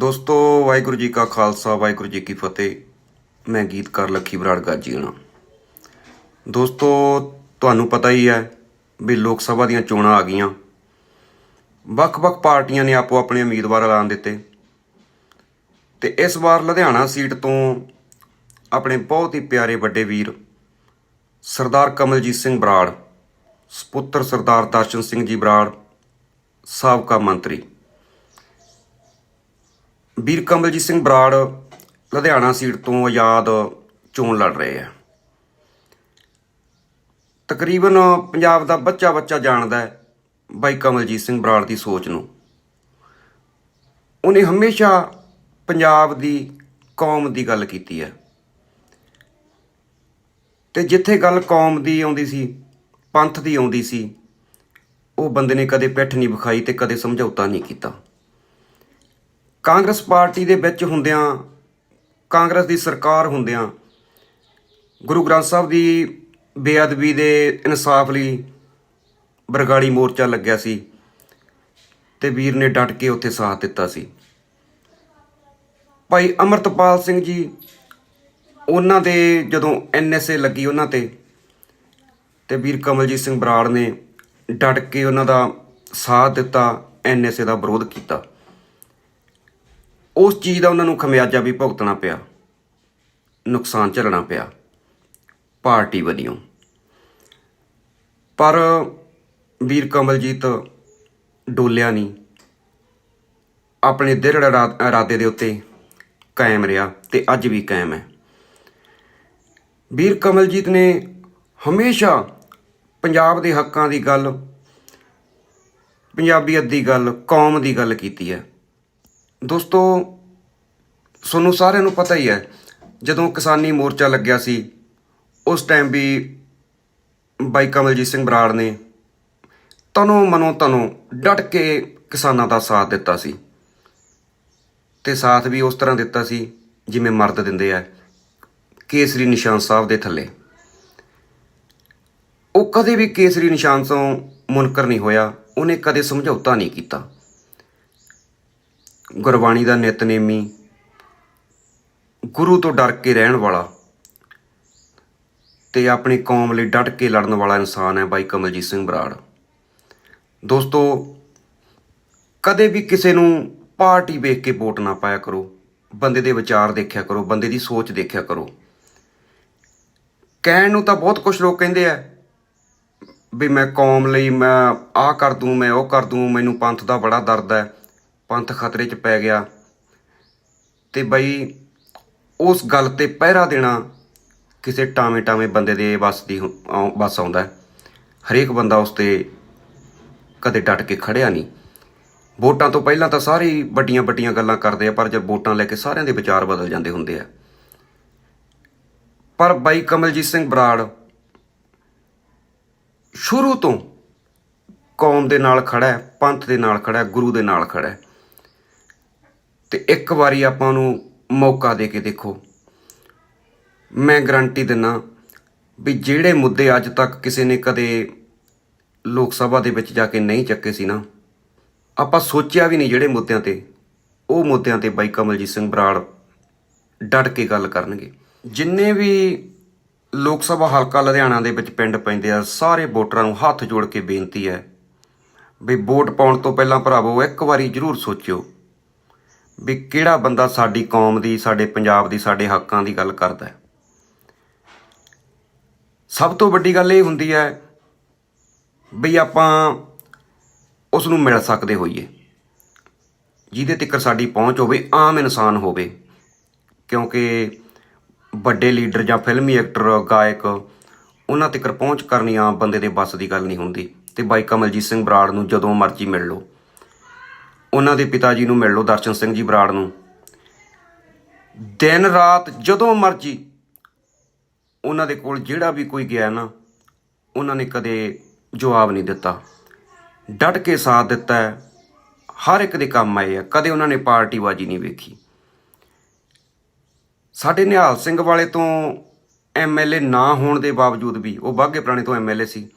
ਦੋਸਤੋ, ਵਾਹਿਗੁਰੂ ਜੀ ਕਾ ਖਾਲਸਾ, ਵਾਹਿਗੁਰੂ ਜੀ ਕੀ ਫਤਿਹ। ਮੈਂ ਗੀਤਕਾਰ ਲੱਖੀ ਬਰਾੜ ਗਾਜੀਣਾ ਦੋਸਤੋ, ਤੁਹਾਨੂੰ ਪਤਾ ਹੀ ਹੈ ਵੀ ਲੋਕ ਸਭਾ ਦੀਆਂ ਚੋਣਾਂ ਆ ਗਈਆਂ। ਵੱਖ-ਵੱਖ ਪਾਰਟੀਆਂ ਨੇ ਆਪੋ ਆਪਣੇ ਉਮੀਦਵਾਰ ਐਲਾਨ ਦਿੱਤੇ। ਤੇ ਇਸ ਵਾਰ ਲੁਧਿਆਣਾ ਸੀਟ ਤੋਂ ਆਪਣੇ ਬਹੁਤ ਹੀ ਪਿਆਰੇ ਵੱਡੇ ਵੀਰ ਸਰਦਾਰ ਕਮਲਜੀਤ ਸਿੰਘ ਬਰਾੜ ਸਪੁੱਤਰ ਸਰਦਾਰ ਦਰਸ਼ਨ ਸਿੰਘ ਜੀ ਬਰਾੜ, ਸਾਬਕਾ ਮੰਤਰੀ। ਵੀਰ ਕਮਲਜੀਤ ਸਿੰਘ ਬਰਾੜ ਲੁਧਿਆਣਾ ਸੀਟ ਤੋਂ ਆਜ਼ਾਦ ਚੋਣ ਲੜ ਰਹੇ ਆ। ਤਕਰੀਬਨ ਪੰਜਾਬ ਦਾ ਬੱਚਾ ਬੱਚਾ ਜਾਣਦਾ ਹੈ ਬਾਈ ਕਮਲਜੀਤ ਸਿੰਘ ਬਰਾੜ ਦੀ ਸੋਚ ਨੂੰ। ਉਹਨੇ ਹਮੇਸ਼ਾ ਪੰਜਾਬ ਦੀ ਕੌਮ ਦੀ ਗੱਲ ਕੀਤੀ ਹੈ। ਤੇ ਜਿੱਥੇ ਗੱਲ ਕੌਮ ਦੀ ਆਉਂਦੀ ਸੀ, ਪੰਥ ਦੀ ਆਉਂਦੀ ਸੀ, ਉਹ ਬੰਦੇ ਨੇ ਕਦੇ ਪਿੱਠ ਨਹੀਂ ਵਿਖਾਈ ਤੇ ਕਦੇ ਸਮਝੌਤਾ ਨਹੀਂ ਕੀਤਾ। ਕਾਂਗਰਸ ਪਾਰਟੀ ਦੇ ਵਿੱਚ ਹੁੰਦਿਆਂ, ਕਾਂਗਰਸ ਦੀ ਸਰਕਾਰ ਹੁੰਦਿਆਂ, ਗੁਰੂ ਗ੍ਰੰਥ ਸਾਹਿਬ ਦੀ ਬੇਅਦਬੀ ਦੇ ਇਨਸਾਫ ਲਈ ਬਰਗਾੜੀ ਮੋਰਚਾ ਲੱਗਿਆ ਸੀ ਤੇ ਵੀਰ ਨੇ ਡਟ ਕੇ ਉੱਥੇ ਸਾਥ ਦਿੱਤਾ ਸੀ। ਭਾਈ ਅਮਰਤਪਾਲ ਸਿੰਘ ਜੀ, ਉਹਨਾਂ ਦੇ ਜਦੋਂ ਐਨਐਸਏ ਲੱਗੀ ਉਹਨਾਂ ਤੇ ਤੇ ਵੀਰ ਕਮਲਜੀਤ ਸਿੰਘ ਬਰਾੜ ਨੇ ਡਟ ਕੇ ਉਹਨਾਂ ਦਾ ਸਾਥ ਦਿੱਤਾ ਐਨਐਸਏ ਦਾ ਵਿਰੋਧ ਕੀਤਾ। ਉਸ ਚੀਜ਼ ਦਾ ਉਹਨਾਂ ਨੂੰ ਖਮਿਆਜਾ ਵੀ ਭੁਗਤਣਾ ਪਿਆ। ਨੁਕਸਾਨ ਝੱਲਣਾ ਪਿਆ। ਪਾਰਟੀ ਵੱਲੋਂ ਪਰ ਵੀਰ ਕਮਲਜੀਤ ਡੋਲਿਆ ਨਹੀਂ। ਆਪਣੇ ਦ੍ਰਿੜ ਇਰਾ- ਇਰਾਦੇ ਦੇ ਉੱਤੇ ਕਾਇਮ ਰਿਹਾ ਤੇ ਅੱਜ ਵੀ ਕਾਇਮ ਹੈ। ਵੀਰ ਕਮਲਜੀਤ ਨੇ ਹਮੇਸ਼ਾ ਪੰਜਾਬ ਦੇ ਹੱਕਾਂ ਦੀ ਗੱਲ ਪੰਜਾਬੀਅਤ ਦੀ ਗੱਲ, ਕੌਮ ਦੀ ਗੱਲ ਕੀਤੀ ਹੈ। ਦੋਸਤੋ, ਤੁਹਾਨੂੰ ਸਾਰਿਆਂ ਨੂੰ ਪਤਾ ਹੀ ਹੈ, ਜਦੋਂ ਕਿਸਾਨੀ ਮੋਰਚਾ ਲੱਗਿਆ ਸੀ, ਉਸ ਟਾਈਮ ਵੀ ਬਾਈ ਕਮਲਜੀਤ ਸਿੰਘ ਬਰਾੜ ਨੇ ਤਨੋਂ ਮਨੋਂ ਤਨੋਂ ਡਟ ਕੇ ਕਿਸਾਨਾਂ ਦਾ ਸਾਥ ਦਿੱਤਾ ਸੀ ਤੇ ਸਾਥ ਵੀ ਉਸ ਤਰ੍ਹਾਂ ਦਿੱਤਾ ਸੀ ਜਿਵੇਂ ਮਰਦ ਦਿੰਦੇ ਆ, ਕੇਸਰੀ ਨਿਸ਼ਾਨ ਸਾਹਿਬ ਦੇ ਥੱਲੇ। ਉਹ ਕਦੇ ਵੀ ਕੇਸਰੀ ਨਿਸ਼ਾਨ ਤੋਂ ਮੁਨਕਰ ਨਹੀਂ ਹੋਇਆ, ਉਹਨੇ ਕਦੇ ਸਮਝੌਤਾ ਨਹੀਂ ਕੀਤਾ। ਗੁਰਬਾਣੀ ਦਾ ਨਿਤਨੇਮੀ, ਗੁਰੂ ਤੋਂ ਡਰ ਕੇ ਰਹਿਣ ਵਾਲਾ ਤੇ ਆਪਣੀ ਕੌਮ ਲਈ ਡਟ ਕੇ ਲੜਨ ਵਾਲਾ ਇਨਸਾਨ ਹੈ ਬਾਈ ਕਮਲਜੀਤ ਸਿੰਘ ਬਰਾੜ। ਦੋਸਤੋ, ਕਦੇ ਵੀ ਕਿਸੇ ਨੂੰ ਪਾਰਟੀ ਵੇਖ ਕੇ ਵੋਟ ਨਾ ਪਾਇਆ ਕਰੋ। ਬੰਦੇ ਦੇ ਵਿਚਾਰ ਦੇਖਿਆ ਕਰੋ, ਬੰਦੇ ਦੀ ਸੋਚ ਦੇਖਿਆ ਕਰੋ। ਕਹਿਣ ਨੂੰ ਤਾਂ ਬਹੁਤ ਕੁਝ ਲੋਕ ਕਹਿੰਦੇ ਆ ਵੀ ਮੈਂ ਕੌਮ ਲਈ ਮੈਂ ਆਹ ਕਰ ਦੂੰ, ਮੈਂ ਉਹ ਕਰ ਦੂੰ, ਮੈਨੂੰ ਪੰਥ ਦਾ ਬੜਾ ਦਰਦ ਹੈ। ਪੰਥ ਖਤਰੇ 'ਚ ਪੈ ਗਿਆ। ਤੇ ਬਈ ਉਸ ਗੱਲ ਤੇ ਪਹਿਰਾ ਦੇਣਾ ਕਿਸੇ ਟਾਵੇਂ ਟਾਵੇਂ ਬੰਦੇ ਦੇ ਵੱਸ ਦੀ ਹੁ- ਆਉ- ਵੱਸ ਆਉਂਦਾ ਹਰੇਕ ਬੰਦਾ ਉਸ ਤੇ ਕਦੇ ਡਟ ਕੇ ਖੜਿਆ ਨਹੀਂ। ਵੋਟਾਂ ਤੋਂ ਪਹਿਲਾਂ ਤਾਂ ਸਾਰੇ ਹੀ ਵੱਡੀਆਂ ਵੱਡੀਆਂ ਗੱਲਾਂ ਕਰਦੇ ਆ, ਪਰ ਜਦ ਵੋਟਾਂ ਲੈ ਕੇ ਸਾਰਿਆਂ ਦੇ ਵਿਚਾਰ ਬਦਲ ਜਾਂਦੇ ਹੁੰਦੇ ਆ। ਪਰ ਬਾਈ ਕਮਲਜੀਤ ਸਿੰਘ ਬਰਾੜ ਸ਼ੁਰੂ ਤੋਂ ਕੌਮ ਦੇ ਨਾਲ ਖੜਾ ਹੈ, ਪੰਥ ਦੇ ਨਾਲ ਖੜਾ ਹੈ, ਗੁਰੂ ਦੇ ਨਾਲ ਖੜਾ ਹੈ। ਤੇ ਇੱਕ ਵਾਰੀ ਆਪਾਂ ਨੂੰ ਮੌਕਾ ਦੇ ਕੇ ਦੇਖੋ। ਮੈਂ ਗਰੰਟੀ ਦਿੰਨਾ ਵੀ ਜਿਹੜੇ ਮੁੱਦੇ ਅੱਜ ਤੱਕ ਕਿਸੇ ਨੇ ਕਦੇ ਲੋਕ ਸਭਾ ਦੇ ਵਿੱਚ ਜਾ ਕੇ ਨਹੀਂ ਚੱਕੇ ਸੀ ਨਾ, ਆਪਾਂ ਸੋਚਿਆ ਵੀ ਨਹੀਂ ਜਿਹੜੇ ਮੁੱਦਿਆਂ ਤੇ। ਉਹ ਮੁੱਦਿਆਂ ਤੇ ਬਾਈ ਕਮਲਜੀਤ ਸਿੰਘ ਬਰਾੜ ਡਟ ਕੇ ਗੱਲ ਕਰਨਗੇ। ਜਿੰਨੇ ਵੀ ਲੋਕ ਸਭਾ ਹਲਕਾ ਲੁਧਿਆਣਾ ਦੇ ਵਿੱਚ ਪਿੰਡ ਪੈਂਦੇ ਆ, ਸਾਰੇ ਵੋਟਰਾਂ ਨੂੰ ਹੱਥ ਜੋੜ ਕੇ ਬੇਨਤੀ ਹੈ ਵੀ ਵੋਟ ਪਾਉਣ ਤੋਂ ਪਹਿਲਾਂ ਭਰਾਵੋ, ਇੱਕ ਵਾਰੀ ਜ਼ਰੂਰ ਸੋਚਿਓ ਵੀ ਕਿਹੜਾ ਬੰਦਾ ਸਾਡੀ ਕੌਮ ਦੀ, ਸਾਡੇ ਪੰਜਾਬ ਦੀ, ਸਾਡੇ ਹੱਕਾਂ ਦੀ ਗੱਲ ਕਰਦਾ ਹੈ? ਸਭ ਤੋਂ ਵੱਡੀ ਗੱਲ ਇਹ ਹੁੰਦੀ ਹੈ ਵੀ ਆਪਾਂ ਉਸ ਨੂੰ ਮਿਲ ਸਕਦੇ ਹੋਈਏ। ਜਿਹਦੇ ਤੱਕ ਸਾਡੀ ਪਹੁੰਚ ਹੋਵੇ, ਆਮ ਇਨਸਾਨ ਹੋਵੇ। ਕਿਉਂਕਿ ਵੱਡੇ ਲੀਡਰ ਜਾਂ ਫਿਲਮੀ ਐਕਟਰ, ਗਾਇਕ, ਉਹਨਾਂ ਤੱਕ ਪਹੁੰਚ ਕਰਨੀ ਆਮ ਬੰਦੇ ਦੇ ਵੱਸ ਦੀ ਗੱਲ ਨਹੀਂ ਹੁੰਦੀ। ਤੇ ਬਾਈ ਕਮਲਜੀਤ ਸਿੰਘ ਬਰਾੜ ਨੂੰ ਜਦੋਂ ਮਰਜ਼ੀ ਮਿਲ ਲਓ। ਉਹਨਾਂ ਦੇ ਪਿਤਾ ਜੀ ਨੂੰ ਮਿਲ ਲਓ ਦਰਸ਼ਨ ਸਿੰਘ ਜੀ ਬਰਾੜ ਨੂੰ। ਦਿਨ ਰਾਤ ਜਦੋਂ ਮਰਜ਼ੀ ਉਹਨਾਂ ਦੇ ਕੋਲ ਜਿਹੜਾ ਵੀ ਕੋਈ ਗਿਆ ਨਾ, ਉਹਨਾਂ ਨੇ ਕਦੇ ਜਵਾਬ ਨਹੀਂ ਦਿੱਤਾ। ਡਟ ਕੇ ਸਾਥ ਦਿੱਤਾ ਹਰ ਇੱਕ ਦੇ ਕੰਮ ਆਏ ਆ, ਕਦੇ ਉਹਨਾਂ ਨੇ ਪਾਰਟੀਬਾਜ਼ੀ ਨਹੀਂ ਵੇਖੀ। ਸਾਡੇ ਨਿਹਾਲ ਸਿੰਘ ਵਾਲੇ ਤੋਂ ਐਮਐਲਏ ਨਾ ਹੋਣ ਦੇ ਬਾਵਜੂਦ ਵੀ, ਉਹ ਬਾਗੇ ਪੁਰਾਣੇ ਤੋਂ ਐਮਐਲਏ ਸੀ।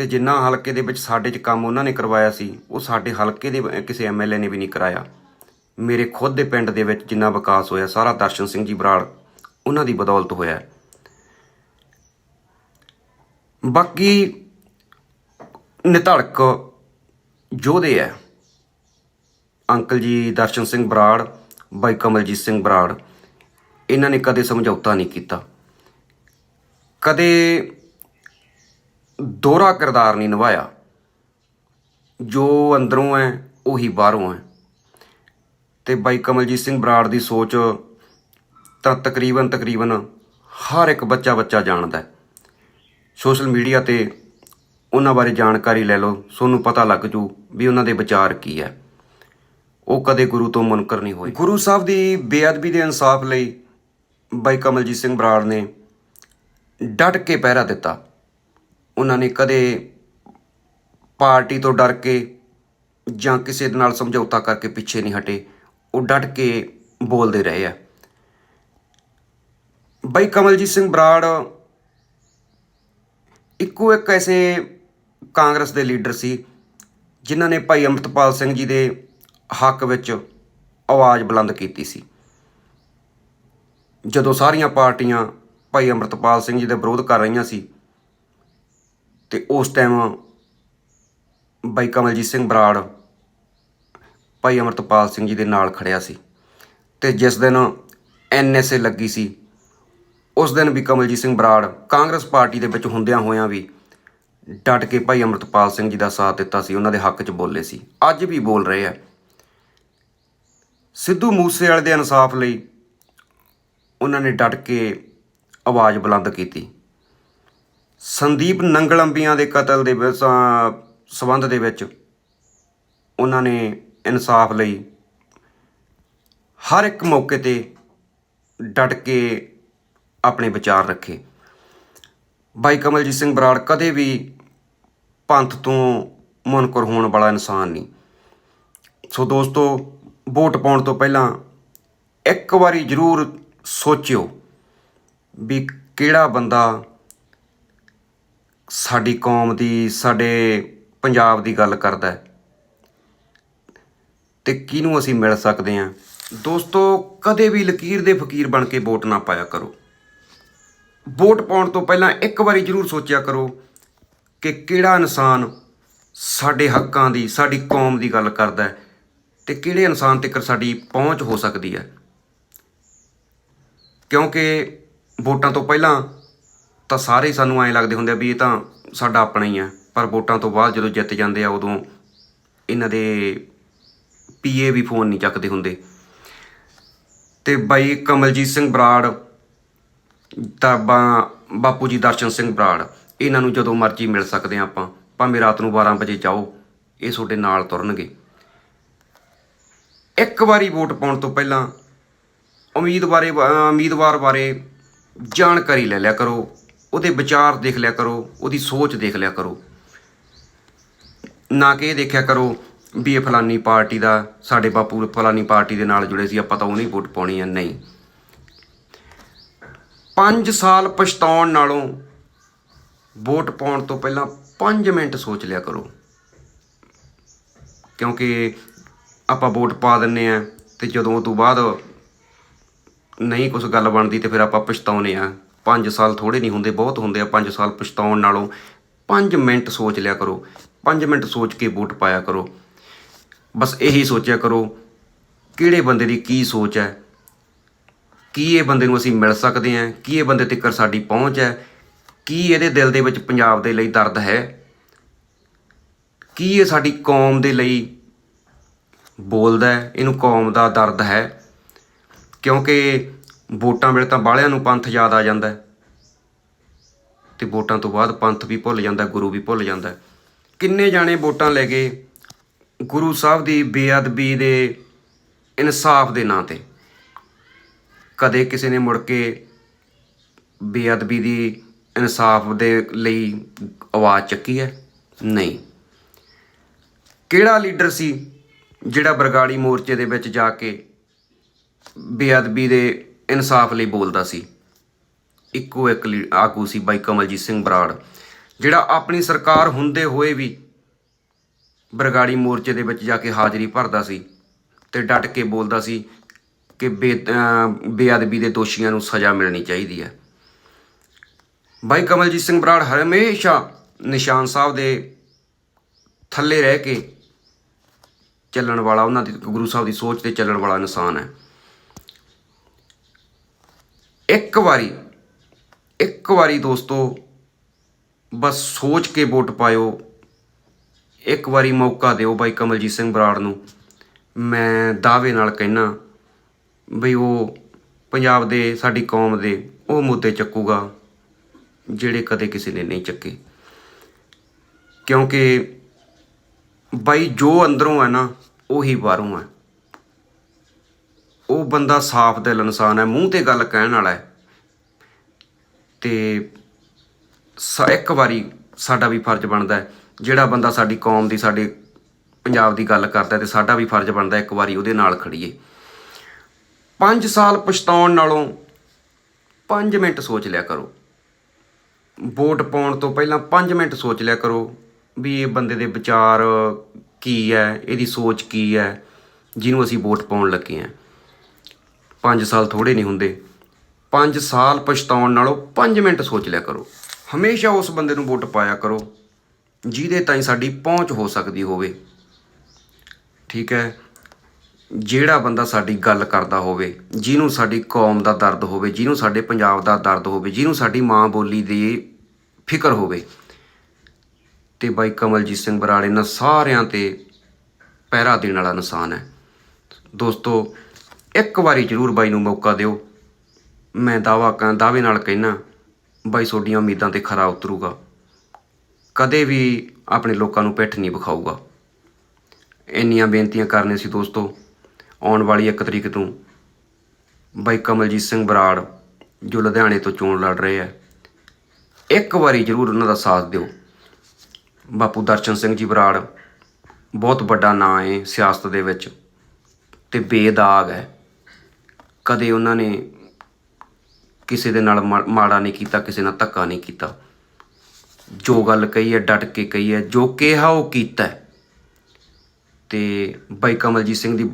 ਤੇ ਜਿੰਨਾ ਹਲਕੇ ਦੇ ਵਿੱਚ ਸਾਡੇ 'ਚ ਕੰਮ ਉਹਨਾਂ ਨੇ ਕਰਵਾਇਆ ਸੀ, ਉਹ ਸਾਡੇ ਹਲਕੇ ਦੇ ਕਿਸੇ ਐਮਐਲਏ ਨੇ ਵੀ ਨਹੀਂ ਕਰਾਇਆ। ਮੇਰੇ ਖੁਦ ਦੇ ਪਿੰਡ ਦੇ ਵਿੱਚ ਜਿੰਨਾ ਵਿਕਾਸ ਹੋਇਆ, ਸਾਰਾ ਦਰਸ਼ਨ ਸਿੰਘ ਜੀ ਬਰਾੜ, ਉਹਨਾਂ ਦੀ ਬਦੌਲਤ ਹੋਇਆ ਬਾਕੀ ਨਿਧੜਕ ਯੋਧੇ ਹੈ। ਅੰਕਲ ਜੀ ਦਰਸ਼ਨ ਸਿੰਘ ਬਰਾੜ, ਬਾਈ ਕਮਲਜੀਤ ਸਿੰਘ ਬਰਾੜ, ਇਹਨਾਂ ਨੇ ਕਦੇ ਸਮਝੌਤਾ ਨਹੀਂ ਕੀਤਾ। ਕਦੇ ਦੋਹਰਾ ਕਿਰਦਾਰ ਨਹੀਂ ਨਿਭਾਇਆ। ਜੋ ਅੰਦਰੋਂ ਹੈ, ਉਹੀ ਬਾਹਰੋਂ ਹੈ। ਤੇ ਬਾਈ ਕਮਲਜੀਤ ਸਿੰਘ ਬਰਾੜ ਦੀ ਸੋਚ ਤਾਂ ਤਕਰੀਬਨ ਤਕਰੀਬਨ ਹਰ ਇੱਕ ਬੱਚਾ ਬੱਚਾ ਜਾਣਦਾ ਸੋਸ਼ਲ ਮੀਡੀਆ ਤੇ ਉਹਨਾਂ ਬਾਰੇ ਜਾਣਕਾਰੀ ਲੈ ਲਓ ਤੁਹਾਨੂੰ ਪਤਾ ਲੱਗ ਜੂ ਵੀ ਉਹਨਾਂ ਦੇ ਵਿਚਾਰ ਕੀ ਹੈ। ਉਹ ਕਦੇ ਗੁਰੂ ਤੋਂ ਮੁਨਕਰ ਨਹੀਂ ਹੋਏ। ਗੁਰੂ ਸਾਹਿਬ ਦੀ ਬੇਅਦਬੀ ਦੇ ਇਨਸਾਫ ਲਈ ਬਾਈ ਕਮਲਜੀਤ ਸਿੰਘ ਬਰਾੜ ਨੇ ਡਟ ਕੇ ਪਹਿਰਾ ਦਿੱਤਾ। ਉਹਨਾਂ ਨੇ ਕਦੇ ਪਾਰਟੀ ਤੋਂ ਡਰ ਕੇ ਜਾਂ ਕਿਸੇ ਦੇ ਨਾਲ ਸਮਝੌਤਾ ਕਰਕੇ ਪਿੱਛੇ ਨਹੀਂ ਹਟੇ। ਉਹ ਡਟ ਕੇ ਬੋਲਦੇ ਰਹੇ ਆ। ਬਾਈ ਕਮਲਜੀਤ ਸਿੰਘ ਬਰਾੜ ਇੱਕੋ ਇੱਕ ਐਸੇ ਕਾਂਗਰਸ ਦੇ ਲੀਡਰ ਸੀ, ਜਿਨ੍ਹਾਂ ਨੇ ਭਾਈ ਅੰਮ੍ਰਿਤਪਾਲ ਸਿੰਘ ਜੀ ਦੇ ਹੱਕ ਵਿੱਚ ਆਵਾਜ਼ ਬੁਲੰਦ ਕੀਤੀ ਸੀ। ਜਦੋਂ ਸਾਰੀਆਂ ਪਾਰਟੀਆਂ ਭਾਈ ਅੰਮ੍ਰਿਤਪਾਲ ਸਿੰਘ ਜੀ ਦੇ ਵਿਰੋਧ ਕਰ ਰਹੀਆਂ ਸੀ ਤੇ ਉਸ ਟਾਈਮ ਬਾਈ ਕਮਲਜੀਤ ਸਿੰਘ ਬਰਾੜ, ਭਾਈ ਅੰਮ੍ਰਿਤਪਾਲ ਸਿੰਘ ਜੀ ਦੇ ਨਾਲ ਖੜਿਆ ਸੀ ਤੇ ਜਿਸ ਦਿਨ ਐਨਐਸਏ ਲੱਗੀ ਸੀ, ਉਸ ਦਿਨ ਵੀ ਕਮਲਜੀਤ ਸਿੰਘ ਬਰਾੜ ਕਾਂਗਰਸ ਪਾਰਟੀ ਦੇ ਵਿੱਚ ਹੁੰਦਿਆਂ ਹੋਇਆਂ ਵੀ ਡਟ ਕੇ ਭਾਈ ਅੰਮ੍ਰਿਤਪਾਲ ਸਿੰਘ ਜੀ ਦਾ ਸਾਥ ਦਿੱਤਾ ਸੀ, ਉਹਨਾਂ ਦੇ ਹੱਕ 'ਚ ਬੋਲੇ ਸੀ। ਅੱਜ ਵੀ ਬੋਲ ਰਹੇ ਆ। ਸਿੱਧੂ ਮੂਸੇਵਾਲੇ ਦੇ ਇਨਸਾਫ ਲਈ ਉਹਨਾਂ ਨੇ ਡਟ ਕੇ ਆਵਾਜ਼ ਬੁਲੰਦ ਕੀਤੀ। ਸੰਦੀਪ ਨੰਗਲੰਬੀਆਂ ਦੇ ਕਤਲ ਦੇ ਵਿੱਚ, ਸੰਬੰਧ ਦੇ ਵਿੱਚ ਉਹਨਾਂ ਨੇ ਇਨਸਾਫ ਲਈ ਹਰ ਇੱਕ ਮੌਕੇ ਤੇ ਡਟ ਕੇ ਆਪਣੇ ਵਿਚਾਰ ਰੱਖੇ। ਬਾਈ ਕਮਲਜੀਤ ਸਿੰਘ ਬਰਾੜ ਕਦੇ ਵੀ ਪੰਥ ਤੋਂ ਮੁਨਕਰ ਹੋਣ ਵਾਲਾ ਇਨਸਾਨ ਨਹੀਂ। ਸੋ ਦੋਸਤੋ ਵੋਟ ਪਾਉਣ ਤੋਂ ਪਹਿਲਾਂ ਇੱਕ ਵਾਰੀ ਜ਼ਰੂਰ ਸੋਚਿਓ ਵੀ ਕਿਹੜਾ ਬੰਦਾ ਸਾਡੀ ਕੌਮ ਦੀ, ਸਾਡੇ ਪੰਜਾਬ ਦੀ ਗੱਲ ਕਰਦਾ ਹੈ। ਤੇ ਕਿਹਨੂੰ ਅਸੀਂ ਮਿਲ ਸਕਦੇ ਹਾਂ? ਦੋਸਤੋ, ਕਦੇ ਵੀ ਲਕੀਰ ਦੇ ਫਕੀਰ ਬਣ ਕੇ ਵੋਟ ਨਾ ਪਾਇਆ ਕਰੋ। ਵੋਟ ਪਾਉਣ ਤੋਂ ਪਹਿਲਾਂ ਇੱਕ ਵਾਰੀ ਜ਼ਰੂਰ ਸੋਚਿਆ ਕਰੋ ਕਿ ਕਿਹੜਾ ਇਨਸਾਨ ਸਾਡੇ ਹੱਕਾਂ ਦੀ, ਸਾਡੀ ਕੌਮ ਦੀ ਗੱਲ ਕਰਦਾ ਹੈ ਤੇ ਕਿਹੜੇ ਇਨਸਾਨ ਤੱਕ ਸਾਡੀ ਪਹੁੰਚ ਹੋ ਸਕਦੀ ਹੈ। ਕਿਉਂਕਿ ਵੋਟਾਂ ਤੋਂ ਪਹਿਲਾਂ ਤਾਂ ਸਾਰੇ ਸਾਨੂੰ ਐਂ ਲੱਗਦੇ ਹੁੰਦੇ ਆ ਵੀ ਇਹ ਤਾਂ ਸਾਡਾ ਆਪਣਾ ਹੀ ਆ। ਪਰ ਵੋਟਾਂ ਤੋਂ ਬਾਅਦ ਜਦੋਂ ਜਿੱਤ ਜਾਂਦੇ ਆ, ਉਦੋਂ ਇਹਨਾਂ ਦੇ ਪੀਏ ਵੀ ਫੋਨ ਨਹੀਂ ਚੱਕਦੇ ਹੁੰਦੇ। ਤੇ ਬਾਈ ਕਮਲਜੀਤ ਸਿੰਘ ਬਰਾੜ ਤਾਂ ਬਾ- ਬਾਪੂ ਜੀ ਦਰਸ਼ਨ ਸਿੰਘ ਬਰਾੜ, ਇਹਨਾਂ ਨੂੰ ਜਦੋਂ ਮਰਜ਼ੀ ਮਿਲ ਸਕਦੇ ਆ ਆਪਾਂ, ਭਾਵੇਂ ਰਾਤ ਨੂੰ 12 ਵਜੇ ਜਾਓ, ਇਹ ਤੁਹਾਡੇ ਨਾਲ ਤੁਰਨਗੇ। ਇੱਕ ਵਾਰੀ ਵੋਟ ਪਾਉਣ ਤੋਂ ਪਹਿਲਾਂ ਉਮੀਦਵਾਰੇ ਉਮੀਦਵਾਰ ਬਾਰੇ ਜਾਣਕਾਰੀ ਲੈ ਲਿਆ ਕਰੋ। ਉਹਦੇ ਵਿਚਾਰ ਦੇਖ ਲਿਆ ਕਰੋ, ਉਹਦੀ ਸੋਚ ਦੇਖ ਲਿਆ ਕਰੋ। ਨਾ ਕਿ ਇਹ ਦੇਖਿਆ ਕਰੋ ਵੀ ਇਹ ਫਲਾਨੀ ਪਾਰਟੀ ਦਾ, ਸਾਡੇ ਬਾਪੂ ਫਲਾਨੀ ਪਾਰਟੀ ਦੇ ਨਾਲ ਜੁੜੇ ਸੀ, ਆਪਾਂ ਤਾਂ ਉਹਨੇ ਵੋਟ ਪਾਉਣੀ ਆ, ਨਹੀਂ। 5 ਸਾਲ ਪਛਤਾਉਣ ਨਾਲੋਂ ਵੋਟ ਪਾਉਣ ਤੋਂ ਪਹਿਲਾਂ 5 ਮਿੰਟ ਸੋਚ ਲਿਆ ਕਰੋ। ਕਿਉਂਕਿ ਆਪਾਂ ਵੋਟ ਪਾ ਦਿੰਨੇ ਆ ਤੇ ਜਦੋਂ ਉਹ ਤੋਂ ਬਾਅਦ ਨਹੀਂ ਕੁਝ ਗੱਲ ਬਣਦੀ ਤੇ ਫਿਰ ਆਪਾਂ ਪਛਤਾਉਨੇ ਆ। 5 ਸਾਲ ਥੋੜੇ ਨਹੀਂ ਹੁੰਦੇ, ਬਹੁਤ ਹੁੰਦੇ ਆ 5 ਸਾਲ ਪਛਤਾਉਣ ਨਾਲੋਂ। 5 ਮਿੰਟ ਸੋਚ ਲਿਆ ਕਰੋ 5 ਮਿੰਟ ਸੋਚ ਕੇ ਵੋਟ ਪਾਇਆ ਕਰੋ। ਬਸ ਇਹੀ ਸੋਚਿਆ ਕਰੋ, ਕਿਹੜੇ ਬੰਦੇ ਦੀ ਕੀ ਸੋਚ ਹੈ? ਕੀ ਇਹ ਬੰਦੇ ਨੂੰ ਅਸੀਂ ਮਿਲ ਸਕਦੇ ਹਾਂ? ਕੀ ਇਹ ਬੰਦੇ ਤੱਕ ਸਾਡੀ ਪਹੁੰਚ ਹੈ? ਕੀ ਇਹਦੇ ਦਿਲ ਦੇ ਵਿੱਚ ਪੰਜਾਬ ਦੇ ਲਈ ਦਰਦ ਹੈ? ਕੀ ਇਹ ਸਾਡੀ ਕੌਮ ਦੇ ਲਈ ਬੋਲਦਾ ਇਹਨੂੰ ਕੌਮ ਦਾ ਦਰਦ ਹੈ? ਕਿਉਂਕਿ ਵੋਟਾਂ ਵੇਲੇ ਤਾਂ ਬਾਹਲਿਆਂ ਨੂੰ ਪੰਥ ਯਾਦ ਆ ਜਾਂਦਾ ਹੈ। ਤੇ ਵੋਟਾਂ ਤੋਂ ਬਾਅਦ ਪੰਥ ਵੀ ਭੁੱਲ ਜਾਂਦਾ, ਗੁਰੂ ਵੀ ਭੁੱਲ ਜਾਂਦਾ ਕਿੰਨੇ ਜਾਣੇ ਵੋਟਾਂ ਲੈ ਕੇ ਗੁਰੂ ਸਾਹਿਬ ਦੀ ਬੇਅਦਬੀ ਦੇ ਇਨਸਾਫ ਦੇ ਨਾਂ ਤੇ? ਕਦੇ ਕਿਸੇ ਨੇ ਮੁੜ ਕੇ ਬੇਅਦਬੀ ਦੀ ਇਨਸਾਫ ਦੇ ਲਈ ਆਵਾਜ਼ ਚੱਕੀ ਹੈ? ਨਹੀਂ। ਕਿਹੜਾ ਲੀਡਰ ਸੀ ਜਿਹੜਾ ਬਰਗਾੜੀ ਮੋਰਚੇ ਦੇ ਵਿੱਚ ਜਾ ਕੇ ਬੇਅਦਬੀ ਦੇ ਇਨਸਾਫ ਲਈ ਬੋਲਦਾ ਸੀ। ਇੱਕੋ ਇੱਕ ਲੀ- ਆਗੂ ਸੀ ਬਾਈ ਕਮਲਜੀਤ ਸਿੰਘ ਬਰਾੜ, ਜਿਹੜਾ ਆਪਣੀ ਸਰਕਾਰ ਹੁੰਦੇ ਹੋਏ ਵੀ ਬਰਗਾੜੀ ਮੋਰਚੇ ਦੇ ਵਿੱਚ ਜਾ ਕੇ ਹਾਜ਼ਰੀ ਭਰਦਾ ਸੀ ਤੇ ਡਟ ਕੇ ਬੋਲਦਾ ਸੀ ਕਿ ਬੇ ਬੇਅਦਬੀ ਦੇ ਦੋਸ਼ੀਆਂ ਨੂੰ ਸਜ਼ਾ ਮਿਲਣੀ ਚਾਹੀਦੀ ਹੈ। ਬਾਈ ਕਮਲਜੀਤ ਸਿੰਘ ਬਰਾੜ ਹਮੇਸ਼ਾ ਨਿਸ਼ਾਨ ਸਾਹਿਬ ਦੇ ਥੱਲੇ ਰਹਿ ਕੇ ਚੱਲਣ ਵਾਲਾ, ਉਹਨਾਂ ਦੀ, ਗੁਰੂ ਸਾਹਿਬ ਦੀ ਸੋਚ ਤੇ ਚੱਲਣ ਵਾਲਾ ਇਨਸਾਨ ਹੈ। ਇੱਕ ਵਾਰੀ ਇੱਕ ਵਾਰੀ ਦੋਸਤੋ, ਬਸ ਸੋਚ ਕੇ ਵੋਟ ਪਾਇਓ। ਇੱਕ ਵਾਰੀ ਮੌਕਾ ਦਿਓ ਬਾਈ ਕਮਲਜੀਤ ਸਿੰਘ ਬਰਾੜ ਨੂੰ। ਮੈਂ ਦਾਅਵੇ ਨਾਲ ਕਹਿਣਾ ਬਈ ਉਹ ਪੰਜਾਬ ਦੇ, ਸਾਡੀ ਕੌਮ ਦੇ, ਉਹ ਮੁੱਦੇ ਚੱਕੂਗਾ, ਜਿਹੜੇ ਕਦੇ ਕਿਸੇ ਨੇ ਨਹੀਂ ਚੱਕੇ। ਕਿਉਂਕਿ ਬਾਈ ਜੋ ਅੰਦਰੋਂ ਹੈ ਨਾ, ਉਹੀ ਬਾਹਰੋਂ ਹੈ। ਉਹ ਬੰਦਾ ਸਾਫ਼ ਦਿਲ ਇਨਸਾਨ ਹੈ, ਮੂੰਹ ਤੇ ਗੱਲ ਕਹਿਣ ਵਾਲਾ ਹੈ। ਤੇ ਇੱਕ ਵਾਰੀ ਸਾਡਾ ਵੀ ਫਰਜ਼ ਬਣਦਾ ਹੈ, ਜਿਹੜਾ ਬੰਦਾ ਸਾਡੀ ਕੌਮ ਦੀ, ਸਾਡੇ ਪੰਜਾਬ ਦੀ ਗੱਲ ਕਰਦਾ ਹੈ ਤੇ ਸਾਡਾ ਵੀ ਫਰਜ਼ ਬਣਦਾ ਇੱਕ ਵਾਰੀ ਉਹਦੇ ਨਾਲ ਖੜੀਏ। 5 ਸਾਲ ਪਛਤਾਉਣ ਨਾਲੋਂ 5 ਮਿੰਟ ਸੋਚ ਲਿਆ ਕਰੋ। ਵੋਟ ਪਾਉਣ ਤੋਂ ਪਹਿਲਾਂ 5 ਮਿੰਟ ਸੋਚ ਲਿਆ ਕਰੋ ਵੀ ਇਹ ਬੰਦੇ ਦੇ ਵਿਚਾਰ ਕੀ ਹੈ, ਇਹਦੀ ਸੋਚ ਕੀ ਹੈ, ਜਿਹਨੂੰ ਅਸੀਂ ਵੋਟ ਪਾਉਣ ਲੱਗੇ ਹਾਂ। 5 ਸਾਲ ਥੋੜੇ ਨਹੀਂ ਹੁੰਦੇ। 5 ਸਾਲ ਪਛਤਾਉਣ ਨਾਲੋਂ 5 ਮਿੰਟ ਸੋਚ ਲਿਆ ਕਰੋ। ਹਮੇਸ਼ਾ ਉਸ ਬੰਦੇ ਨੂੰ ਵੋਟ ਪਾਇਆ ਕਰੋ, ਜਿਹਦੇ ਤਾਈਂ ਸਾਡੀ ਪਹੁੰਚ ਹੋ ਸਕਦੀ ਹੋਵੇ। ਠੀਕ ਹੈ? ਜਿਹੜਾ ਬੰਦਾ ਸਾਡੀ ਗੱਲ ਕਰਦਾ ਹੋਵੇ, ਜਿਹਨੂੰ ਸਾਡੀ ਕੌਮ ਦਾ ਦਰਦ ਹੋਵੇ, ਜਿਹਨੂੰ ਸਾਡੇ ਪੰਜਾਬ ਦਾ ਦਰਦ ਹੋਵੇ, ਜਿਹਨੂੰ ਸਾਡੀ ਮਾਂ ਬੋਲੀ ਦੀ ਫਿਕਰ ਹੋਵੇ। ਤੇ ਬਾਈ ਕਮਲਜੀਤ ਸਿੰਘ ਬਰਾੜ ਇਹਨਾਂ ਸਾਰਿਆਂ ਤੇ ਪਹਿਰਾ ਦੇਣ ਵਾਲਾ ਇਨਸਾਨ ਹੈ। ਦੋਸਤੋ ਇੱਕ ਵਾਰੀ ਜ਼ਰੂਰ ਬਾਈ ਨੂੰ ਮੌਕਾ ਦਿਓ। ਮੈਂ ਦਾਵਾ ਕ, ਦਾਅਵੇ ਨਾਲ ਕਹਿਣਾ ਬਾਈ ਤੁਹਾਡੀਆਂ ਉਮੀਦਾਂ ਤੇ ਖਰਾ ਉਤਰੂਗਾ। ਕਦੇ ਵੀ ਆਪਣੇ ਲੋਕਾਂ ਨੂੰ ਪਿੱਠ ਨਹੀਂ ਵਿਖਾਊਗਾ। ਇੰਨੀਆਂ ਬੇਨਤੀਆਂ ਕਰਨੇ ਸੀ ਦੋਸਤੋ, ਆਉਣ ਵਾਲੀ ਇੱਕ ਤਰੀਕ ਤੋਂ। ਬਾਈ ਕਮਲਜੀਤ ਸਿੰਘ ਬਰਾੜ, ਜੋ ਲੁਧਿਆਣੇ ਤੋਂ ਚੋਣ ਲੜ ਰਹੇ ਆ। ਇੱਕ ਵਾਰੀ ਜ਼ਰੂਰ ਉਹਨਾਂ ਦਾ ਸਾਥ ਦਿਓ। ਬਾਪੂ ਦਰਸ਼ਨ ਸਿੰਘ ਜੀ ਬਰਾੜ, ਬਹੁਤ ਵੱਡਾ ਨਾਂ ਹੈ ਸਿਆਸਤ ਦੇ ਵਿੱਚ ਤੇ ਬੇਦਾਗ ਹੈ। ਕਦੇ ਉਹਨਾਂ ਨੇ ਕਿਸੇ ਦੇ ਨਾਲ ਮਾ- ਮਾੜਾ ਨਹੀਂ ਕੀਤਾ, ਕਿਸੇ ਨਾਲ ਧੱਕਾ ਨਹੀਂ ਕੀਤਾ। ਜੋ ਗੱਲ ਕਹੀ ਹੈ, ਡਟ ਕੇ ਕਹੀ ਹੈ, ਜੋ ਕਿਹਾ ਉਹ ਕੀਤਾ ਹੈ। ਤੇ ਬਾਈ ਕਮਲਜੀਤ ਸਿੰਘ ਦੀ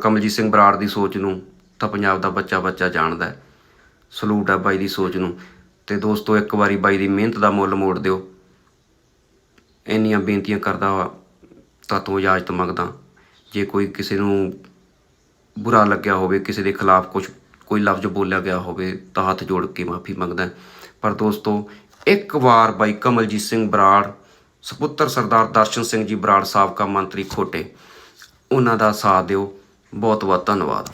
ਕਮਲਜੀਤ ਸਿੰਘ ਬਰਾੜ ਦੀ ਸੋਚ ਨੂੰ ਤਾਂ ਪੰਜਾਬ ਦਾ ਬੱਚਾ ਬੱਚਾ ਜਾਣਦਾ ਹੈ। ਸਲੂਟ ਹੈ ਬਾਈ ਦੀ ਸੋਚ ਨੂੰ। ਤੇ ਦੋਸਤੋ, ਇੱਕ ਵਾਰੀ ਬਾਈ ਦੀ ਮਿਹਨਤ ਦਾ ਮੁੱਲ ਮੋੜ ਦਿਓ। ਇੰਨੀਆਂ ਬੇਨਤੀਆਂ ਕਰਦਾ ਵਾ, ਤਾਂ ਤੋਂ ਇਜਾਜ਼ਤ ਮੰਗਦਾ। ਜੇ ਕੋਈ ਕਿਸੇ ਨੂੰ ਬੁਰਾ ਲੱਗਿਆ ਹੋਵੇ, ਕਿਸੇ ਦੇ ਖਿਲਾਫ ਕੁਝ ਕੋਈ ਲਫ਼ਜ਼ ਬੋਲਿਆ ਗਿਆ ਹੋਵੇ, ਤਾਂ ਹੱਥ ਜੋੜ ਕੇ ਮਾਫੀ ਮੰਗਦਾ ਪਰ ਦੋਸਤੋ, ਇੱਕ ਵਾਰ ਬਾਈ ਕਮਲਜੀਤ ਸਿੰਘ ਬਰਾੜ, ਸਪੁੱਤਰ ਸਰਦਾਰ ਦਰਸ਼ਨ ਸਿੰਘ ਜੀ ਬਰਾੜ ਸਾਬਕਾ ਮੰਤਰੀ ਖੋਟੇ। ਉਹਨਾਂ ਦਾ ਸਾਥ ਦਿਓ। ਬਹੁਤ ਬਹੁਤ ਧੰਨਵਾਦ।